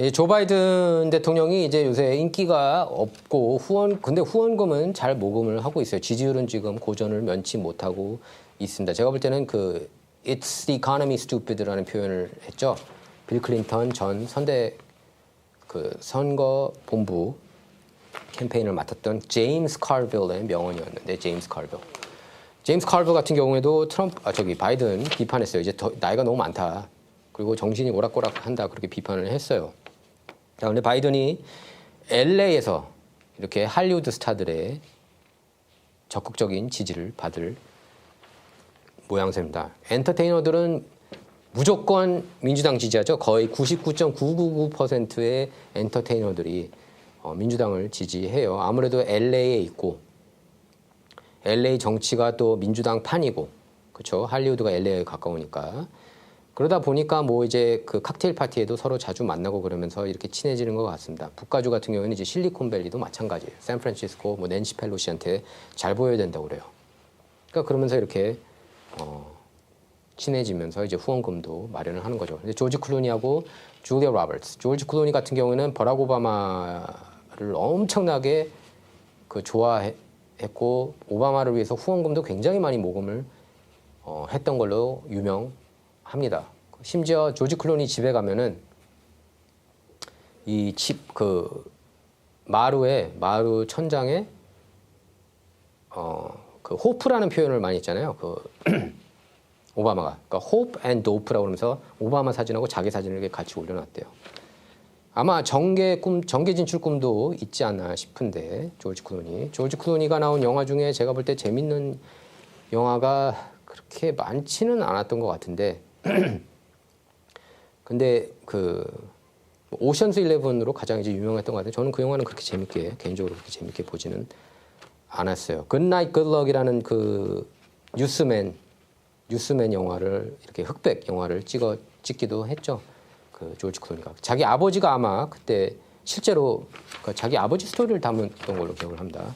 예, 조 바이든 대통령이 이제 요새 인기가 없고 후원 근데 후원금은 잘 모금을 하고 있어요. 지지율은 지금 고전을 면치 못하고 있습니다. 제가 볼 때는 그 It's the economy stupid라는 표현을 했죠. 빌 클린턴 전 선대 그 선거 본부 캠페인을 맡았던 제임스 칼빌의 명언이었는데 제임스 칼빌. 제임스 칼빌 같은 경우에도 트럼프 아 저기 바이든 비판했어요. 이제 더, 나이가 너무 많다. 그리고 정신이 오락가락한다 그렇게 비판을 했어요. 자, 근데 바이든이 LA에서 이렇게 할리우드 스타들의 적극적인 지지를 받을 모양새입니다. 엔터테이너들은 무조건 민주당 지지하죠. 거의 99.999%의 엔터테이너들이 어, 민주당을 지지해요. 아무래도 LA에 있고 LA 정치가 또 민주당 판이고 그렇죠. 할리우드가 LA에 가까우니까 그러다 보니까 뭐 이제 그 칵테일 파티에도 서로 자주 만나고 그러면서 이렇게 친해지는 것 같습니다. 북가주 같은 경우에는 이제 실리콘밸리도 마찬가지예요. 샌프란시스코 뭐 낸시 펠로시한테 잘 보여야 된다고 그래요. 그러니까 그러면서 이렇게 어, 친해지면서 이제 후원금도 마련을 하는 거죠. 근데 조지 클루니하고 줄리아 로버츠, 조지 클루니 같은 경우에는 버락 오바마를 엄청나게 그 좋아했고 오바마를 위해서 후원금도 굉장히 많이 모금을 어, 했던 걸로 유명 합니다. 심지어 조지 클루니 집에 가면은 이 집 그 마루에 마루 천장에 어 그 호프라는 표현을 많이 했잖아요. 그 오바마가 그러니까 hope and dope라고 그러면서 오바마 사진하고 자기 사진을 이렇게 같이 올려놨대요. 아마 정계 꿈, 정계 진출 꿈도 있지 않나 싶은데 조지 클루니, 조지 클루니가 나온 영화 중에 제가 볼 때 재밌는 영화가 그렇게 많지는 않았던 것 같은데, 근데 그 오션스 11으로 가장 이제 유명했던 것 같아요. 저는 그 영화는 그렇게 재밌게 개인적으로 그렇게 재밌게 보지는 않았어요. 굿나잇 굿럭이라는 그 뉴스맨 뉴스맨 영화를 이렇게 흑백 영화를 찍어 찍기도 했죠. 그 조지 클루니가 자기 아버지가 아마 그때 실제로 그 자기 아버지 스토리를 담았던 걸로 기억을 합니다.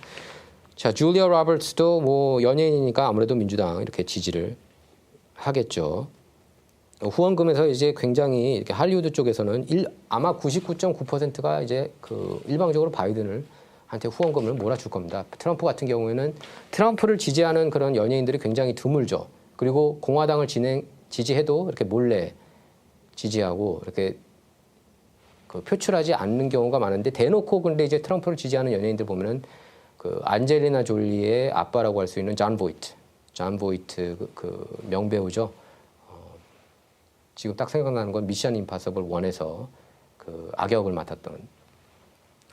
자, 줄리아 로버츠도 뭐 연예인이니까 아무래도 민주당 이렇게 지지를 하겠죠. 후원금에서 이제 굉장히 이렇게 할리우드 쪽에서는 일, 아마 99.9%가 이제 그 일방적으로 바이든을 한테 후원금을 몰아줄 겁니다. 트럼프 같은 경우에는 트럼프를 지지하는 그런 연예인들이 굉장히 드물죠. 그리고 공화당을 진행 지지해도 이렇게 몰래 지지하고 이렇게 그 표출하지 않는 경우가 많은데 대놓고 근데 이제 트럼프를 지지하는 연예인들 보면은 그 안젤리나 졸리의 아빠라고 할 수 있는 존 보이트, 존 보이트 그, 그 명배우죠. 어, 지금 딱 생각나는 건 미션 임파서블 1에서 그 악역을 맡았던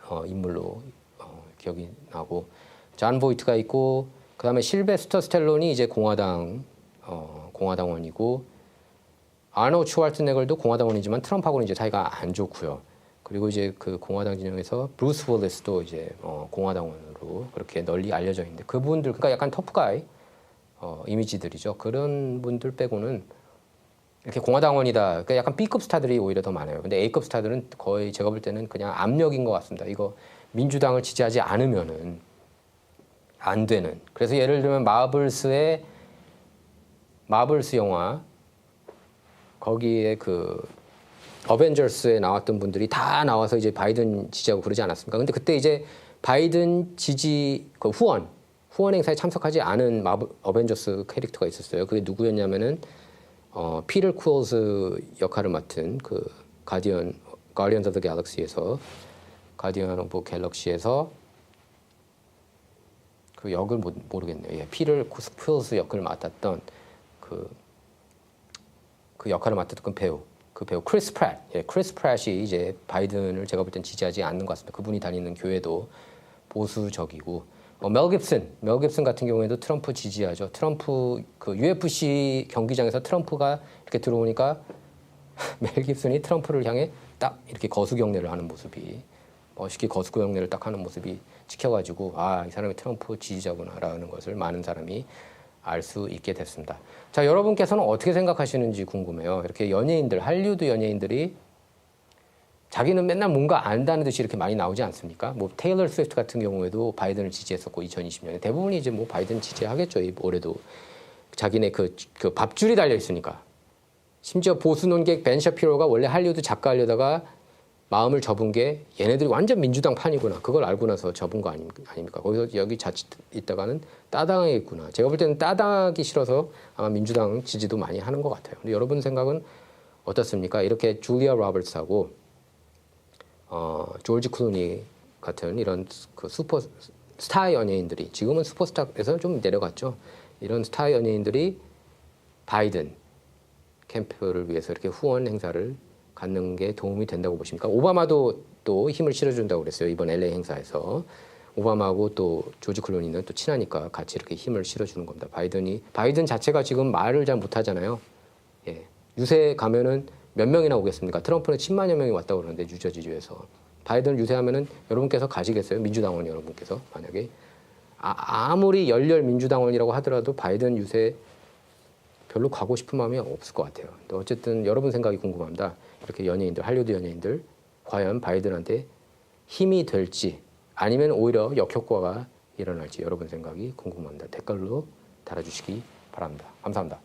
어, 인물로 어, 기억이 나고 존 보이트가 있고 그 다음에 실베스터 스텔론이 이제 공화당 어, 공화당원이고 아노 슈왈트네거도 공화당원이지만 트럼프하고는 이제 사이가 안 좋고요. 그리고 이제 그 공화당 진영에서 브루스 윌리스도 이제 어, 공화당원으로 그렇게 널리 알려져 있는데 그분들 그러니까 약간 터프가이 어, 이미지들이죠. 그런 분들 빼고는 이렇게 공화당원이다. 그러니까 약간 B급 스타들이 오히려 더 많아요. 근데 A급 스타들은 거의 제가 볼 때는 그냥 압력인 것 같습니다. 이거 민주당을 지지하지 않으면은 안 되는. 그래서 예를 들면 마블스의 마블스 영화 거기에 그 어벤져스에 나왔던 분들이 다 나와서 이제 바이든 지지하고 그러지 않았습니까? 근데 그때 이제 바이든 지지 그 후원 후원 행사에 참석하지 않은 마블 어벤져스 캐릭터가 있었어요. 그게 누구였냐면은 어 피터 쿠얼스 역할을 맡은 그 가디언 가디언즈 오브 갤럭시에서 가디언 오브 갤럭시에서 그 역을 모, 모르겠네요. 예, 피터 쿠얼스 역을 맡았던 그, 그 역할을 맡았던 그 배우, 그 배우 크리스 프랫, 예, 크리스 프랫이 이제 바이든을 제가 볼 땐 지지하지 않는 것 같습니다. 그분이 다니는 교회도 보수적이고, 어, 멜 깁슨, 멜 깁슨 같은 경우에도 트럼프 지지하죠. 트럼프 그 UFC 경기장에서 트럼프가 이렇게 들어오니까 멜 깁슨이 트럼프를 향해 딱 이렇게 거수 경례를 하는 모습이 멋있게 거수 경례를 딱 하는 모습이 지켜가지고 아 이 사람이 트럼프 지지자구나라는 것을 많은 사람이 알 수 있게 됐습니다. 자, 여러분께서는 어떻게 생각하시는지 궁금해요. 이렇게 연예인들, 할리우드 연예인들이 자기는 맨날 뭔가 안다는 듯이 이렇게 많이 나오지 않습니까? 뭐 테일러 스위프트 같은 경우에도 바이든을 지지했었고 2020년에 대부분이 이제 뭐 바이든 지지하겠죠. 올해도 자기네 그, 그 밥줄이 달려 있으니까. 심지어 보수 논객 벤 셔피로가 원래 할리우드 작가 하려다가 마음을 접은 게 얘네들이 완전 민주당 판이구나. 그걸 알고 나서 접은 거 아닙, 아닙니까? 거기서 여기 자칫 있다가는 따당에 있구나. 제가 볼 때는 따당하기 싫어서 아마 민주당 지지도 많이 하는 것 같아요. 근데 여러분 생각은 어떻습니까? 이렇게 줄리아 로버츠하고 어, 조지 클루니 같은 이런 그 슈퍼 스타 연예인들이 지금은 슈퍼스타에서 좀 내려갔죠. 이런 스타 연예인들이 바이든 캠프를 위해서 이렇게 후원 행사를 갖는 게 도움이 된다고 보십니까? 오바마도 또 힘을 실어준다고 그랬어요. 이번 LA 행사에서. 오바마하고 또 조지 클로니는 또 친하니까 같이 이렇게 힘을 실어주는 겁니다. 바이든이 바이든 자체가 지금 말을 잘 못하잖아요. 예. 유세 가면은 몇 명이나 오겠습니까? 트럼프는 10만여 명이 왔다고 그러는데 뉴저지주에서 바이든을 유세하면은 여러분께서 가시겠어요? 민주당원 여러분께서 만약에 아, 아무리 열렬 민주당원이라고 하더라도 바이든 유세 별로 가고 싶은 마음이 없을 것 같아요. 근데 어쨌든 여러분 생각이 궁금합니다. 이렇게 연예인들, 할리우드 연예인들 과연 바이든한테 힘이 될지 아니면 오히려 역효과가 일어날지 여러분 생각이 궁금합니다. 댓글로 달아주시기 바랍니다. 감사합니다.